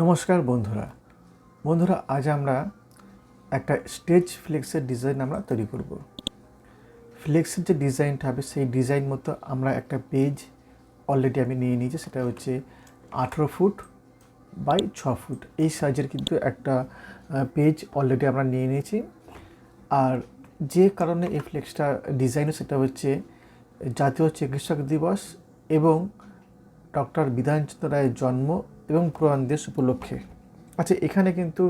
নমস্কার বন্ধুরা। বন্ধুরা, আজ আমরা একটা স্টেজ ফ্লেক্সের ডিজাইন আমরা তৈরি করব। ফ্লেক্সের যে ডিজাইনটা হবে, সেই ডিজাইন মতো আমরা একটা পেজ অলরেডি আমি নিয়ে নিয়েছি, সেটা হচ্ছে আঠেরো ফুট বাই ছ ফুট। এই সাইজের কিন্তু একটা পেজ অলরেডি আমরা নিয়ে নিয়েছি। আর যে কারণে এই ফ্লেক্সটা ডিজাইন সেটা হচ্ছে জাতীয় চিকিৎসক দিবস এবং ডক্টর বিধানচন্দ্র রায়ের জন্ম এবং প্রয়াণ দিবস উপলক্ষে আচ্ছা এখানে কিন্তু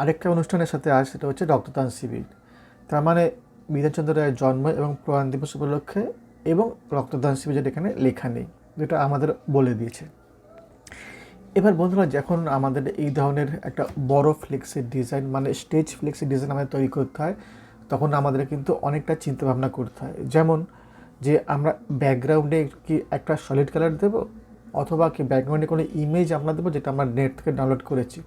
আরেকটা অনুষ্ঠানের সাথে আছে সেটা হচ্ছে রক্তদান শিবির তার মানে বিধানচন্দ্র রায়ের জন্ম এবং প্রয়াণ দিবস উপলক্ষে এবং রক্তদান শিবির যেটা এখানে লেখা নেই, যেটা আমাদের বলে দিয়েছে। এবার বন্ধুরা, যখন আমাদের এই ধরনের একটা বড় ফ্লেক্সের ডিজাইন মানে স্টেজ ফ্লেক্সের ডিজাইন আমাদের তৈরি করতে হয়, তখন আমাদের কিন্তু অনেকটা চিন্তা ভাবনা করতে হয়। যেমন যে আমরা ব্যাকগ্রাউন্ডে কি একটা সলিড কালার দেব অথবা কি ব্যাকগ্রাউন্ডে কোনো ইমেজ আমরা দেবো যেটা আমরা নেট থেকে ডাউনলোড করেছি।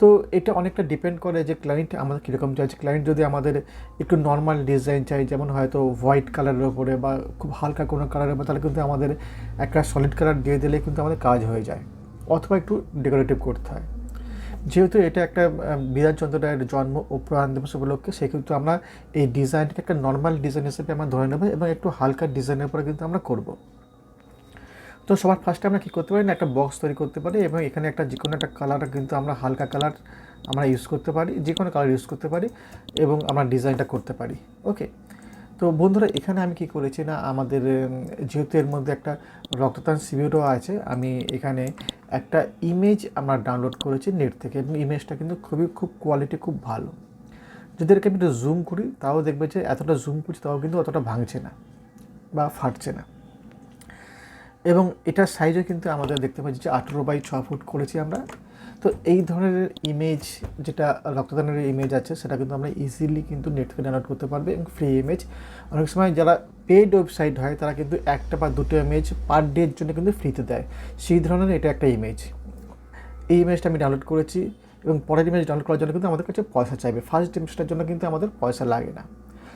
তো এটা অনেকটা ডিপেন্ড করে যে ক্লায়েন্ট আমাদের কীরকম চাইছে ক্লায়েন্ট যদি আমাদের একটু নর্মাল ডিজাইন চাই, যেমন হয়তো হোয়াইট কালারের ওপরে বা খুব হালকা কোনো কালারের ওপরে তাহলে কিন্তু আমাদের একটা সলিড কালার দিয়ে দিলে কিন্তু আমাদের কাজ হয়ে যায়। অথবা একটু ডেকোরেটিভ করতে হয়। যেহেতু এটা একটা বিধানচন্দ্র রায়ের জন্ম ও দিবস উপলক্ষে, সেক্ষেত্রে আমরা এই ডিজাইনটাকে একটা নর্মাল ডিজাইন হিসেবে আমরা ধরে নেব এবং একটু হালকা ডিজাইনের উপরে কিন্তু আমরা করব। তো সবার ফার্স্টে আমরা কী করতে পারি না, একটা বক্স তৈরি করতে পারি এবং এখানে একটা যে কোনো একটা কালার কিন্তু আমরা হালকা কালার আমরা ইউজ করতে পারি যে কোনো কালার ইউজ করতে পারি এবং আমরা ডিজাইনটা করতে পারি ওকে তো বন্ধুরা, এখানে আমি কি করেছি না, আমাদের যেহেতু এর মধ্যে একটা রক্তদান শিবিরও আছে, আমি এখানে একটা ইমেজ আমরা ডাউনলোড করেছি নেট থেকে। এবং ইমেজটা কিন্তু খুবই, খুব কোয়ালিটি খুব ভালো। যদি এটাকে আমি একটু জুম করি, তাও দেখবে যে এতটা জুম করছি, তাও কিন্তু অতটা ভাঙছে না বা ফাটছে না। এবং এটার সাইজও কিন্তু আমাদের দেখতে পাচ্ছি যে আঠেরো বাই ছ ফুট করেছি আমরা। তো এই ধরনের ইমেজ যেটা রক্তদানের ইমেজ আছে, সেটা কিন্তু আমরা ইজিলি কিন্তু নেট থেকে ডাউনলোড করতে পারবে এবং ফ্রি ইমেজ অনেক সময় যারা পেড ওয়েবসাইট হয়, তারা কিন্তু একটা বা দুটো ইমেজ পার ডের জন্য কিন্তু ফ্রিতে দেয়। সেই ধরনের এটা একটা ইমেজ এই ইমেজটা আমি ডাউনলোড করেছি এবং পরের ইমেজ ডাউনলোড করার জন্য কিন্তু আমাদের কাছে পয়সা চাইবে। ফার্স্ট ইমেজটার জন্য কিন্তু আমাদের পয়সা লাগে না।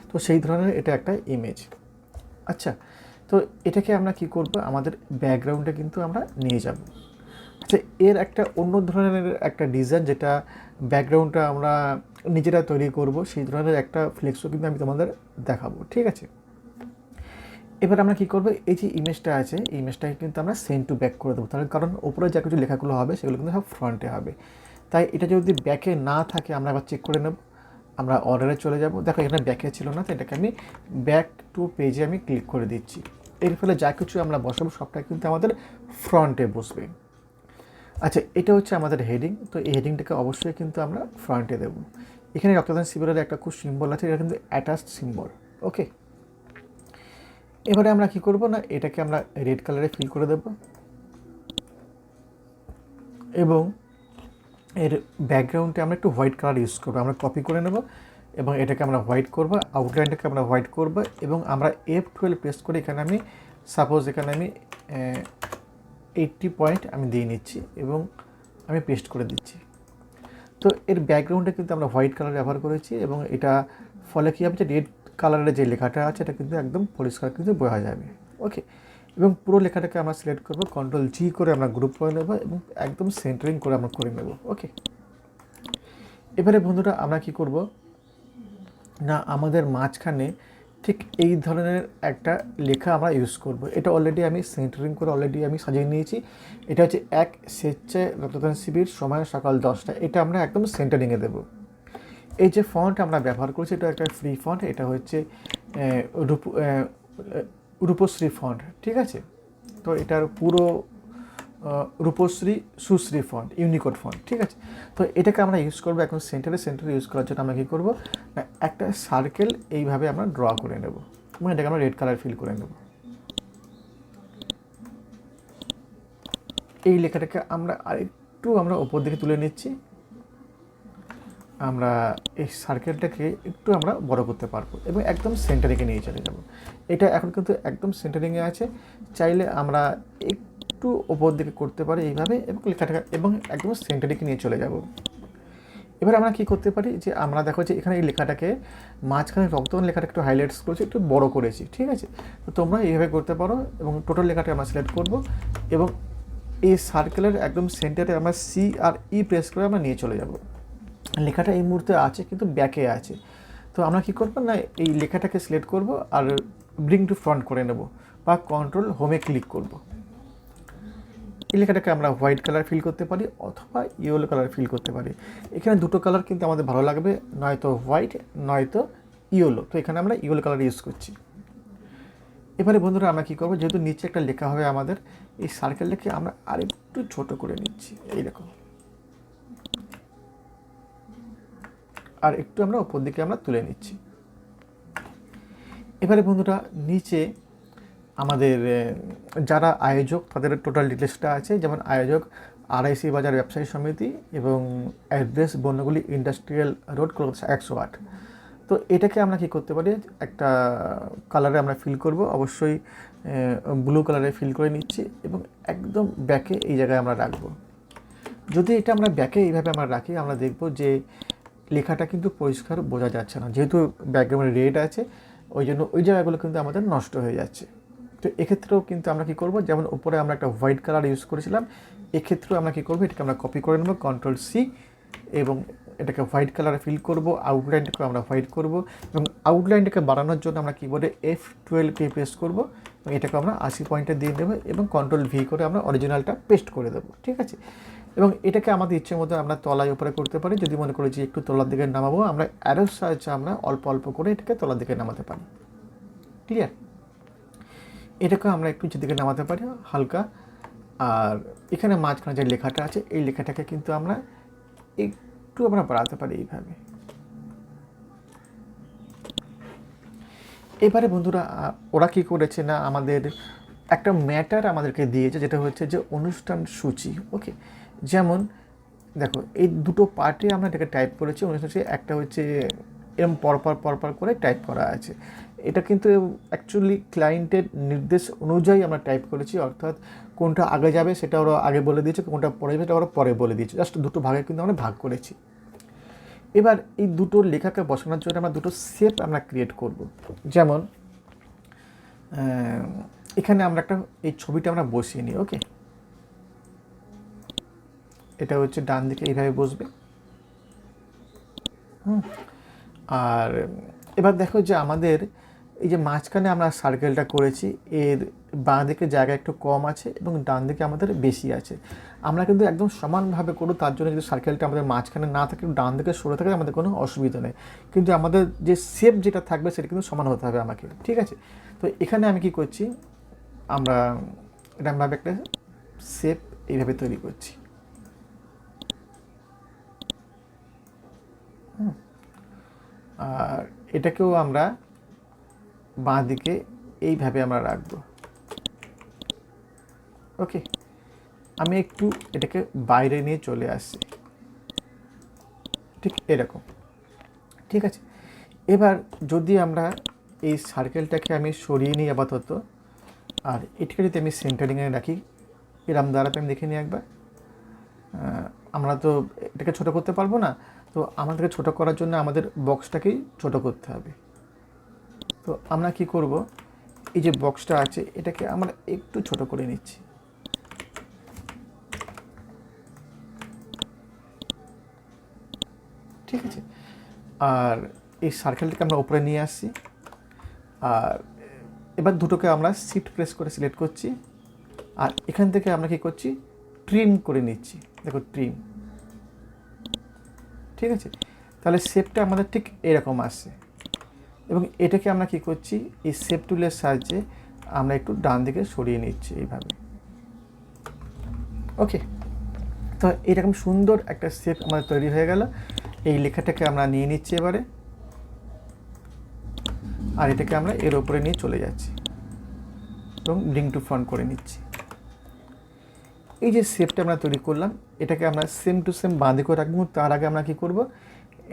তো সেই ধরনের এটা একটা ইমেজ আচ্ছা তো এটাকে আমরা কি করব? আমাদের ব্যাকগ্রাউন্ডে কিন্তু আমরা নিয়ে যাব। আচ্ছা এর একটা অন্য ধরনের একটা ডিজাইন যেটা ব্যাকগ্রাউন্ডটা আমরা নিজেরা তৈরি করব, সেই ধরনের একটা ফ্লেক্সও কিন্তু আমি তোমাদের দেখাবো, ঠিক আছে? এবার আমরা কি করব? এই যে ইমেজটা আছে ইমেজটাকে কিন্তু আমরা সেন্ড টু ব্যাক করে দেবো। তার কারণ ওপরে যা কিছু লেখাগুলো হবে, সেগুলো কিন্তু সব ফ্রন্টে হবে। তাই এটা যদি ব্যাকে না থাকে, আমরা আবার চেক করে নেব। আমরা অর্ডারে চলে যাব। দেখো, এখানে ব্যাকে ছিল না, তো এটাকে আমি ব্যাক টু পেজে আমি ক্লিক করে দিচ্ছি। এর ফলে যা কিছু আমরা বসাবো, সবটা কিন্তু আমাদের ফ্রন্টে বসবে। আচ্ছা এটা হচ্ছে আমাদের হেডিং তো এই হেডিংটাকে অবশ্যই কিন্তু আমরা ফ্রন্টে দেবো। এখানে রক্তদান শিবিরের একটা খুব সিম্বল আছে, এটা কিন্তু অ্যাটাচড সিম্বল ওকে এবারে আমরা কি করব না, এটাকে আমরা রেড কালারে ফিল করে দেব। এবং এর ব্যাকগ্রাউন্ডে আমরা একটু হোয়াইট কালার ইউজ করব। আমরা কপি করে নেব এবং এটাকে আমরা হোয়াইট করব আউটলাইনটাকে আমরা হোয়াইট করব এবং আমরা এফ টুয়েলভ প্রেস করে এখানে আমি সাপোজ এখানে আমি এইটটি পয়েন্ট আমি দিয়ে নিচ্ছি এবং আমি পেস্ট করে দিচ্ছি। তো এর ব্যাকগ্রাউন্ডে কিন্তু আমরা হোয়াইট কালার ব্যবহার করেছি এবং এটা ফলে কী হবে যে রেড কালারের যে লেখাটা আছে, এটা কিন্তু একদম পরিষ্কার কিন্তু বোঝা যাবে। ওকে এবং পুরো লেখাটাকে আমরা সিলেক্ট করব কন্ট্রোল জি করে আমরা গ্রুপ করে নেব এবং একদম সেন্টারিং করে আমরা করে নেব ওকে এবারে বন্ধুরা আমরা কি করব? না, আমাদের মাঝখানে ঠিক এই ধরনের একটা লেখা আমরা ইউজ করব। এটা অলরেডি আমি সেন্টারিং করে অলরেডি আমি সাজিয়ে নিয়েছি। এটা হচ্ছে এক স্বেচ্ছায় রক্তদান শিবির, সময় সকাল দশটা। এটা আমরা একদম সেন্টারিংয়ে দেবো। এই যে ফন্ট আমরা ব্যবহার করছি, এটা একটা ফ্রি ফন্ট এটা হচ্ছে রূপ রূপশ্রী ফন্ট ঠিক আছে? তো এটার পুরো Rupashree Sushree font Unicode font ঠিক আছে? তো এটাকে আমরা ইউজ করব এখন সেন্টারে সেন্টারে ইউজ করার জন্য আমরা কী করব? না, একটা সার্কেল এইভাবে আমরা ড্র করে নেব। এবং এটাকে আমরা রেড কালার ফিল করে নেব। এই লেখাটাকে আমরা আরেকটু আমরা ওপর দিকে তুলে নিচ্ছি। আমরা এই সার্কেলটাকে একটু আমরা বড় করতে পারব এবং একদম সেন্টারিংয়ে নিয়ে চলে যাব। এটা এখন কিন্তু একদম সেন্টারিংয়ে আছে। চাইলে আমরা একটু ওপর দিকে করতে পারি এইভাবে এবং লেখাটাকে এবং একদম সেন্টারিংয়ে নিয়ে চলে যাব। এবার আমরা কি করতে পারি? যে আমরা দেখো যে এখানে এই লেখাটাকে মাঝখানে রক্তদান লেখাটা একটু হাইলাইটস করেছি, একটু বড় করেছি, ঠিক আছে? তো তোমরা এইভাবে করতে পারো এবং টোটাল লেখাটা আমরা সিলেক্ট করব এবং এই সার্কেলের একদম সেন্টারে আমরা সি আর ই প্রেস করে আমরা নিয়ে চলে যাব। লেখাটা এই মুহূর্তে আছে, কিন্তু ব্যাকে আছে। তো আমরা কী করব না, এই লেখাটাকে সিলেক্ট করব আর ব্রিং টু ফ্রন্ট করে নেব বা কন্ট্রোল হোমে ক্লিক করব। এই লেখাটাকে আমরা হোয়াইট কালার ফিল করতে পারি অথবা ইয়েলো কালার ফিল করতে পারি। এখানে দুটো কালার কিন্তু আমাদের ভালো লাগবে, নয়তো হোয়াইট নয়তো ইয়েলো তো এখানে আমরা ইয়েলো কালার ইউজ করছি। এবারে বন্ধুরা আমরা কী করব, যেহেতু নিচে একটা লেখা হবে আমাদের, এই সার্কেলটাকে আমরা আরেকটু ছোট করে নিচ্ছি। এই আর একটু আমরা ওপর দিকে আমরা তুলে নিচ্ছি। এবারে বন্ধুরা, নিচে আমাদের যারা আয়োজক, তাদের টোটাল ডিটেলসটা আছে, যেমন আয়োজক আড়াইশি বাজার ব্যবসায়ী সমিতি এবং অ্যাড্রেস বন্যগুলি ইন্ডাস্ট্রিয়াল রোড, কলকাতা একশো আট। তো এটাকে আমরা কি করতে পারি? একটা কালারে আমরা ফিল করব, অবশ্যই ব্লু কালারে ফিল করে নিচ্ছি এবং একদম ব্যাকে এই জায়গায় আমরা রাখব। যদি এটা আমরা ব্যাকে এইভাবে আমরা রাখি, আমরা দেখব যে লেখাটা কিন্তু পরিষ্কার বোঝা যাচ্ছে না। যেহেতু ব্যাকগ্রাউন্ডে রেড আছে, ওই জন্য ওই জায়গাগুলো কিন্তু আমাদের নষ্ট হয়ে যাচ্ছে। তো এক্ষেত্রেও কিন্তু আমরা কী করব, যেমন উপরে আমরা একটা হোয়াইট কালার ইউজ করেছিলাম, এক্ষেত্রেও আমরা কী করব, এটাকে আমরা কপি করে নেব কন্ট্রোল সি এবং এটাকে হোয়াইট কালারে ফিল করব আউটলাইনটাকে আমরা হোয়াইট করব এবং আউটলাইনটাকে বাড়ানোর জন্য আমরা কিবোর্ডে এফ টুয়েলভকে প্রেস করব এবং এটাকে আমরা আশি পয়েন্টে দিয়ে দেবো এবং কন্ট্রোল ভি করে আমরা অরিজিনালটা পেস্ট করে দেবো। ঠিক আছে? এবং এটাকে আমাদের ইচ্ছে মতো আমরা তলায় উপরে করতে পারি। যদি মনে করি যে একটু তলার দিকে নামাবো, আমরা অ্যারোর সাহায্যে আমরা অল্প অল্প করে এটাকে তলার দিকে নামাতে পারি। ক্লিয়ার এটাকে আমরা একটু নিচের দিকে নামাতে পারি, হালকা। আর এখানে মাঝখানে যে লেখাটা আছে, এই লেখাটাকে কিন্তু আমরা একটু আমরা বাড়াতে পারি এইভাবে। এবারে বন্ধুরা, ওরা কি করেছে না আমাদের একটা ম্যাটার আমাদেরকে দিয়েছে, যেটা হচ্ছে যে অনুষ্ঠান সূচি ওকে যেমন, দেখো, এই দুটো পার্টে আমরা এটাকে টাইপ করেছি অনুষ্ঠান সূচি একটা হচ্ছে এরম পরপর পরপর করে টাইপ করা আছে। এটা কিন্তু অ্যাকচুয়ালি ক্লায়েন্টের নির্দেশ অনুযায়ী আমরা টাইপ করেছি, অর্থাৎ কোনটা আগে যাবে সেটা ওরা আগে বলে দিয়েছে, কোনটা পরে যাবে সেটা ওরা পরে বলে দিয়েছে। জাস্ট দুটো ভাগে কিন্তু আমরা ভাগ করেছি। এবার এই দুটো লেখাকে বসানোর জন্য আমরা দুটো শেপ আমরা ক্রিয়েট করব। যেমন এখানে আমরা একটা, এই ছবিটা আমরা বসিয়ে নিই ওকে এটা হচ্ছে ডান দিকে, এইভাবে বসবে। হুম। আর এবার দেখো যে আমাদের এই যে মাঝখানে আমরা সার্কেলটা করেছি, এর বাঁ দিকে জায়গা একটু কম আছে এবং ডান দিকে আমাদের বেশি আছে। আমরা কিন্তু একদম সমানভাবে করব, তার জন্য যদি সার্কেলটা আমাদের মাঝখানে না থাকে ডান দিকে সরে থাকে আমাদের কোনো অসুবিধা নেই। কিন্তু আমাদের যে শেপ যেটা থাকবে, সেটা কিন্তু সমান হতে হবে আমাকে, ঠিক আছে? তো এখানে আমি কি করছি, আমরা এরকমভাবে একটা শেপ এইভাবে তৈরি করছি। আর এটাকেও আমরা বাঁ দিকে এইভাবে আমরা রাখব। ওকে, আমি একটু এটাকে বাইরে নিয়ে চলে আসছি। ঠিক এরকম। ঠিক আছে, এবার যদি আমরা এই সার্কেলটাকে আমি সরিয়ে নিই আপাতত, আর এটাকে যদি আমি সেন্টারিংয়ে রাখি, এরম দ্বারাতে আমি দেখে নিই একবার। আমরা তো এটাকে ছোট করতে পারব না তো আমাদেরকে ছোট করার জন্য আমাদের বক্সটাকেই ছোট করতে হবে। তো আমরা কি করব? এই যে বক্সটা আছে, এটাকে আমরা একটু ছোট করে নিচ্ছি। ঠিক আছে? আর এই সার্কেলটাকে আমরা উপরে নিয়ে আসছি। আর এবার দুটোকে আমরা শিফট প্রেস করে সিলেক্ট করছি। আর এখান থেকে আমরা কি করছি? ট্রিম করে নিচ্ছি। দেখো ট্রিম ঠিক আছে? তাহলে শেপটা আমাদের ঠিক এরকম আসছে। এবং এটাকে আমরা কি করছি? এই শেপ টুলের সাহায্যে আমরা একটু ডান দিকে সরিয়ে নিচ্ছি এইভাবে। ওকে তো এরকম সুন্দর একটা শেপ আমাদের তৈরি হয়ে গেল। এই লেখাটাকে আমরা নিয়ে নিচ্ছি এবারে। আর এটাকে আমরা এর ওপরে নিয়ে চলে যাচ্ছি। এবং ব্রিং টু ফ্রন্ট করে নিচ্ছি। এই যে শেপটা আমরা তৈরি করলাম, এটাকে আমরা সেম টু সেম বাঁধে করে রাখব, তার আগে আমরা কি করব?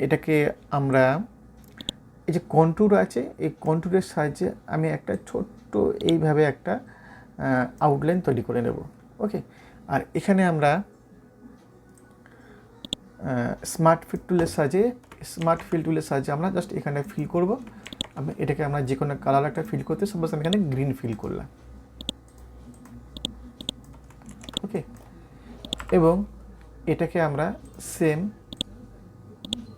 এটাকে আমরা এই যে কন্ট্যুর আছে, এই কন্ট্যুরের সাহায্যে আমি একটা ছোট্ট এইভাবে একটা আউটলাইন তৈরি করে নেব ওকে আর এখানে আমরা স্মার্ট ফিল টুলের সাহায্যে স্মার্ট ফিল টুলের সাহায্যে আমরা জাস্ট এখানে ফিল করব। আমি এটাকে আমরা যে কোনো কালার একটা ফিল করতে সাপোজ আমি এখানে গ্রিন ফিল করলাম ওকে এবং এটাকে আমরা সেম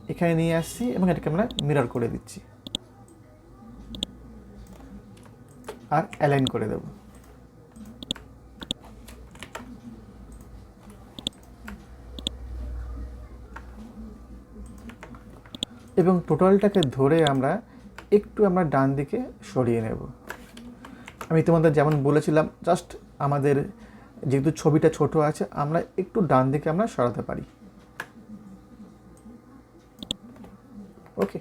এখানে নিয়ে আসছি এবং এটাকে আমরা মিরর করে দিচ্ছি। আর অ্যালাইন করে দেব। এবং টোটালটাকে ধরে আমরা একটু আমরা ডান দিকে সরিয়ে নেব। আমি তোমাদের যেমন বলেছিলাম জাস্ট আমাদের যেহেতু ছবিটা ছোট আছে, আমরা একটু ডান দিকে আমরা সরাতে পারি। ওকে।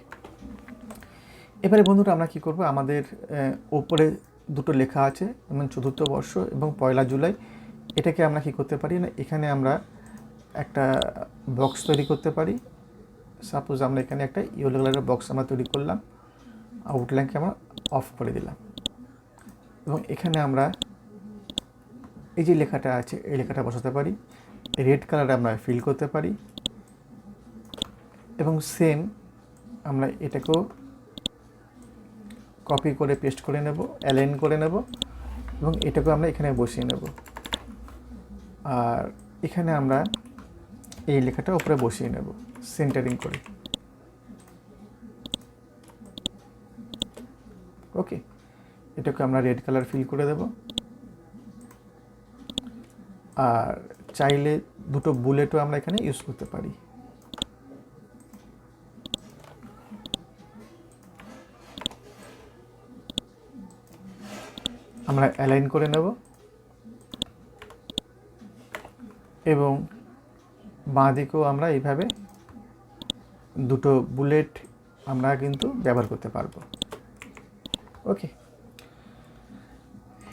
এবারে বন্ধুরা আমরা কি করব? আমাদের ওপরে দুটো লেখা আছে, যেমন চতুর্থ বর্ষ এবং পয়লা জুলাই। এটাকে আমরা কি করতে পারি না? এখানে আমরা একটা বক্স তৈরি করতে পারি। সাপোজ আমরা এখানে একটা ইয়েলো কালারের বক্স আমরা তৈরি করলাম। আউটলাইনকে আমরা অফ করে দিলাম। এবং এখানে আমরা এই যে লেখাটা আছে, এই লেখাটা বসাতে পারি। রেড কালারে আমরা ফিল করতে পারি। এবং সেম আমরা এটাকেও কপি করে পেস্ট করে নেব অ্যালাইন করে নেব এবং এটাকেও আমরা এখানে বসিয়ে নেব। আর এখানে আমরা এই লেখাটা উপরে বসিয়ে নেব সেন্টারিং করে। ওকে এটাকে আমরা রেড কালার ফিল করে দেব। আর চাইলে দুটো বুলেটও আমরা এখানে ইউজ করতে পারি। আমরা অ্যালাইন করে নেব। এবং বাঁ দিকেও আমরা এইভাবে দুটো বুলেট আমরা কিন্তু ব্যবহার করতে পারব। ওকে।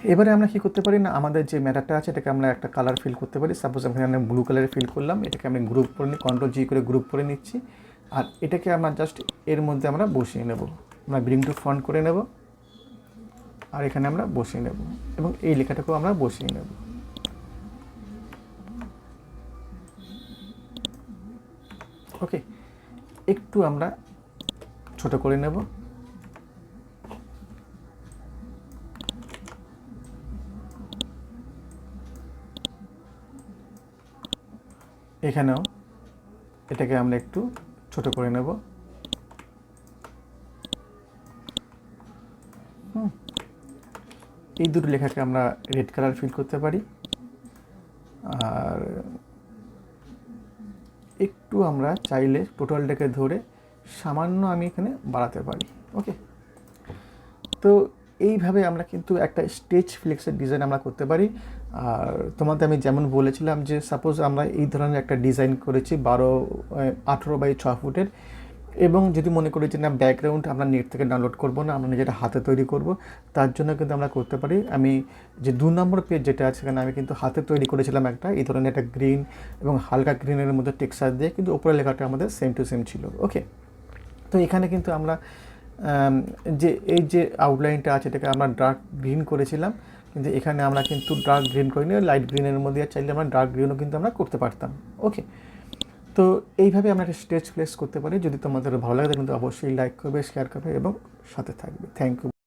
এবারে আমরা কি করতে পারি না, আমাদের যে ম্যাটারটা আছে, এটাকে আমরা একটা কালার ফিল করতে পারি। সাপোজ আমি এখানে ব্লু কালারে ফিল করলাম, এটাকে আমি গ্রুপ করে নিই কন্ট্রোল জি করে গ্রুপ করে নিচ্ছি। আর এটাকে আমরা জাস্ট এর মধ্যে আমরা বসিয়ে নেব। আমরা ব্রিং টু ফ্রন্ট করে নেব। আর এখানে আমরা বসিয়ে নেব। এবং এই লেখাটাকেও আমরা বসিয়ে নেব। ওকে একটু আমরা ছোট করে নেব। এখানেও এটাকে আমরা একটু ছোট করে নেব। এই দুটো লেখাকে আমরা রেড কালার ফিল করতে পারি। আর একটু আমরা চাইলে টোটালটাকে ধরে সামান্য আমি এখানে বাড়াতে পারি, ওকে? তো এইভাবে আমরা কিন্তু একটা স্টেজ ফ্লেক্সের ডিজাইন আমরা করতে পারি। আর তোমাদের আমি যেমন বলেছিলাম যে সাপোজ আমরা এই ধরনের একটা ডিজাইন করেছি বারো আঠেরো বাই ছ ফুটের এবং যদি মনে করি যে, না ব্যাকগ্রাউন্ড আমরা নেট থেকে ডাউনলোড করব না, আমরা নিজেরা হাতে তৈরি করব, তার জন্য কিন্তু আমরা করতে পারি। আমি যে দু নম্বর পেজ যেটা আছে, সেখানে আমি কিন্তু হাতে তৈরি করেছিলাম একটা, এই ধরনের একটা গ্রিন এবং হালকা গ্রিনের মধ্যে টেক্সচার দিয়ে কিন্তু ওপরের লেখাটা আমাদের সেম টু সেম ছিল ওকে তো এখানে কিন্তু আমরা যে, এই যে আউটলাইনটা আছে, এটাকে আমরা ডার্ক গ্রিন করেছিলাম। কিন্তু এখানে আমরা কিন্তু ডার্ক গ্রিন করিনি লাইট গ্রিনের মধ্যে চাইলে আমরা ডার্ক গ্রিনও কিন্তু আমরা করতে পারতাম। ওকে তো এইভাবে আমরা একটা স্টেজ প্লেস করতে পারি। যদি তোমাদের ভালো লাগে কিন্তু অবশ্যই লাইক করবে শেয়ার করবে এবং সাথে থাকবে। Thank you